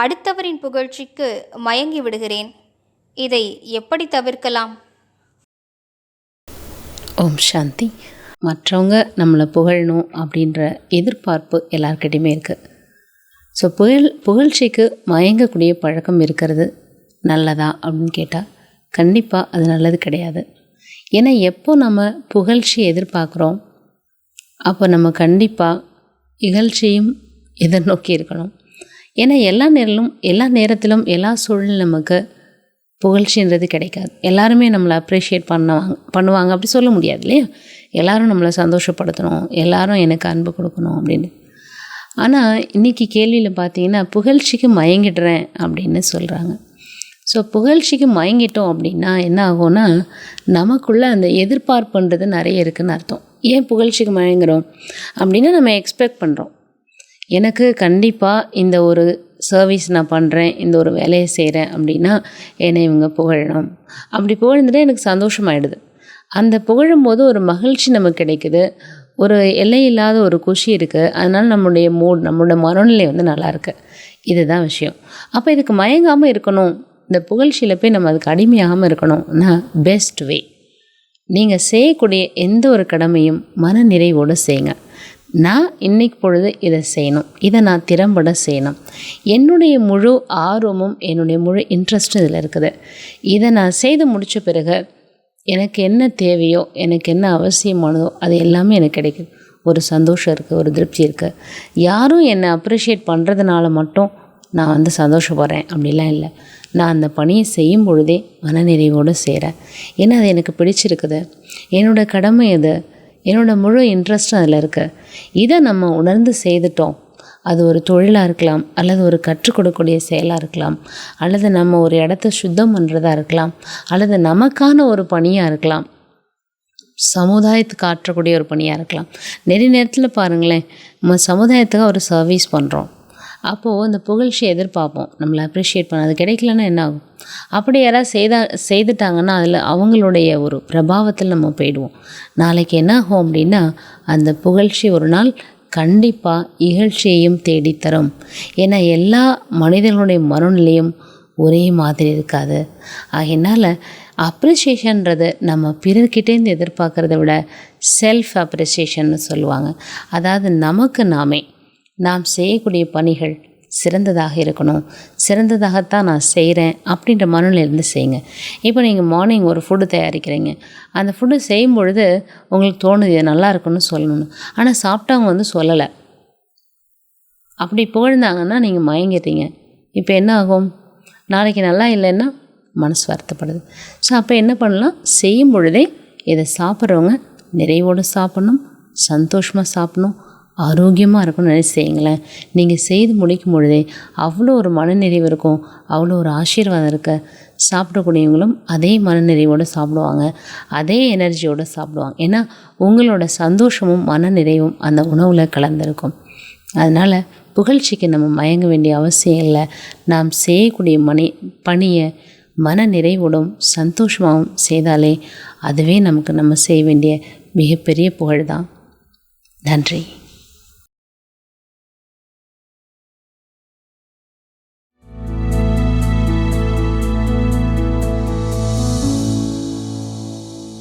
அடுத்தவரின் புகழ்ச்சிக்கு மயங்கி விடுகிறேன். இதை எப்படி தவிர்க்கலாம்? ஓம் சாந்தி. மற்றவங்க நம்மளை புகழணும் அப்படின்ற எதிர்பார்ப்பு எல்லார்கிட்டையுமே இருக்குது ஸோ புகழ் புகழ்ச்சிக்கு மயங்கக்கூடிய பழக்கம் இருக்கிறது நல்லதா அப்படின்னு கேட்டால் கண்டிப்பாக அது நல்லது கிடையாது. ஏன்னா எப்போ நம்ம புகழ்ச்சி எதிர்பார்க்குறோம் அப்போ நம்ம கண்டிப்பாக இகழ்ச்சியும் எதிர்நோக்கி இருக்கணும். ஏன்னா எல்லா நேரிலும் எல்லா நேரத்திலும் எல்லா சூழலும் நமக்கு புகழ்ச்சின்றது கிடைக்காது. எல்லாருமே நம்மளை அப்ரிஷியேட் பண்ணுவாங்க பண்ணுவாங்க அப்படி சொல்ல முடியாது இல்லையா? எல்லோரும் நம்மளை சந்தோஷப்படுத்தணும் எல்லாரும் எனக்கு அன்பு கொடுக்கணும் அப்படின்னு. ஆனால் இன்றைக்கி கேள்வியில் பார்த்தீங்கன்னா புகழ்ச்சிக்கு மயங்கிடுறேன் அப்படின்னு சொல்கிறாங்க ஸோ புகழ்ச்சிக்கு மயங்கிட்டோம் அப்படின்னா என்ன ஆகும்னா நமக்குள்ளே அந்த எதிர்பார்ப்புன்றது நிறைய இருக்குதுன்னு அர்த்தம். ஏன் புகழ்ச்சிக்கு மயங்குறோம்? அப்படின்னா நம்ம எக்ஸ்பெக்ட் பண்ணுறோம் எனக்கு கண்டிப்பாக இந்த ஒரு சர்வீஸ் நான் பண்ணுறேன் இந்த ஒரு வேலையை செய்கிறேன் அப்படின்னா என்னை இவங்க புகழணும். அப்படி புகழ்ந்துட்டு எனக்கு சந்தோஷமாயிடுது. அந்த புகழும் போது ஒரு மகிழ்ச்சி நமக்கு கிடைக்குது. ஒரு எல்லையில்லாத ஒரு குஷி இருக்குது அதனால் நம்மளுடைய மூட் நம்மளோட மனநிலை வந்து நல்லாயிருக்கு இதுதான் விஷயம். அப்போ இதுக்கு மயங்காமல் இருக்கணும். இந்த புகழ்ச்சியில் போய் நம்ம அதுக்கு அடிமையாகாமல் இருக்கணும்னா பெஸ்ட் வே நீங்கள் செய்யக்கூடிய எந்த ஒரு கடமையும் மன நிறைவோடு செய்யுங்க நான் இன்னைக்கு பொழுது இதை செய்யணும். இதை நான் திறம்பட செய்யணும். என்னுடைய முழு ஆர்வமும் என்னுடைய முழு இன்ட்ரெஸ்ட்டும் இதில் இருக்குது. இதை நான் செய்து முடித்த பிறகு எனக்கு என்ன தேவையோ எனக்கு என்ன அவசியமானதோ அது எல்லாமே எனக்கு கிடைக்குது ஒரு சந்தோஷம் இருக்குது ஒரு திருப்தி இருக்குது யாரும் என்னை அப்ரிஷியேட் பண்ணுறதுனால மட்டும் நான் வந்து சந்தோஷப்படுறேன் அப்படிலாம் இல்லை. நான் அந்த பணியை செய்யும் பொழுதே மனநிறைவோடு செய்கிறேன் ஏன்னா அது எனக்கு பிடிச்சிருக்குது. என்னோடய கடமை அது என்னோடய முழு இன்ட்ரெஸ்ட்டும் அதில் இருக்குது இதை நம்ம உணர்ந்து செய்துட்டோம். அது ஒரு தொழிலாக இருக்கலாம் அல்லது ஒரு கற்றுக் கொடுக்கக்கூடிய செயலாக இருக்கலாம் அல்லது நம்ம ஒரு இடத்த சுத்தம் பண்ணுறதா இருக்கலாம் அல்லது நமக்கான ஒரு பணியாக இருக்கலாம். சமுதாயத்துக்கு ஆற்றக்கூடிய ஒரு பணியாக இருக்கலாம். நிறைய நேரத்தில் பாருங்களேன் நம்ம சமுதாயத்துக்கு ஒரு சர்வீஸ் பண்ணுறோம் அப்போது அந்த புகழ்ச்சியை எதிர்பார்ப்போம். நம்மளை அப்ரிஷியேட் பண்ண அது கிடைக்கலன்னா என்ன ஆகும்? அப்படி யாராவது செய்தா செய்துட்டாங்கன்னா அதில் அவங்களுடைய ஒரு பிரபாவத்தில் நம்ம போயிடுவோம். நாளைக்கு என்ன ஆகும் அப்படின்னா அந்த புகழ்ச்சி ஒரு நாள் கண்டிப்பாக இகழ்ச்சியையும் தேடித்தரும். ஏன்னா எல்லா மனிதர்களுடைய மனநிலையும் ஒரே மாதிரி இருக்காது. அதனால் அப்ரிசியேஷன்றது நம்ம பிறர்கிட்டேருந்து எதிர்பார்க்குறத விட செல்ஃப் அப்ரிசியேஷன்னு சொல்லுவாங்க. அதாவது நமக்கு நாமே நாம் செய்யக்கூடிய பணிகள் சிறந்ததாக இருக்கணும். சிறந்ததாகத்தான் நான் செய்கிறேன் அப்படின்ற மனநிலையிலேருந்து செய்யுங்க. இப்போ நீங்கள் மார்னிங் ஒரு ஃபுட்டு தயாரிக்கிறீங்க. அந்த ஃபுட்டு செய்யும் பொழுது உங்களுக்கு தோணுது இது நல்லா இருக்குன்னு சொல்லணும்னு ஆனால் சாப்பிட்டவங்க வந்து சொல்லலை. அப்படி புகழ்ந்தாங்கன்னா நீங்கள் மயங்கிடுறீங்க இப்போ என்ன ஆகும்? நாளைக்கு நல்லா இல்லைன்னா மனசு வருத்தப்படுது. ஸோ அப்போ என்ன பண்ணலாம்? செய்யும் பொழுதே இதை சாப்பிட்றவங்க நிறைவோடு சாப்பிடணும் சந்தோஷமாக சாப்பிடணும். ஆரோக்கியமாக இருக்கும்னு நினச்சி செய்யுங்களேன். நீங்கள் செய்து முடிக்கும் பொழுதே அவ்வளோ ஒரு மனநிறைவு இருக்கும். அவ்வளோ ஒரு ஆசீர்வாதம் இருக்க. சாப்பிடக்கூடியவங்களும் அதே மனநிறைவோடு சாப்பிடுவாங்க. அதே எனர்ஜியோடு சாப்பிடுவாங்க. ஏன்னா உங்களோட சந்தோஷமும் மனநிறைவும் அந்த உணவில் கலந்துருக்கும். அதனால் புகழ்ச்சிக்கு நம்ம மயங்க வேண்டிய அவசியம் இல்லை. நாம் செய்யக்கூடிய மணி பணியை மன நிறைவோடும் சந்தோஷமாகவும் செய்தாலே அதுவே நமக்கு நம்ம செய்ய வேண்டிய மிகப்பெரிய புகழ் தான். நன்றி.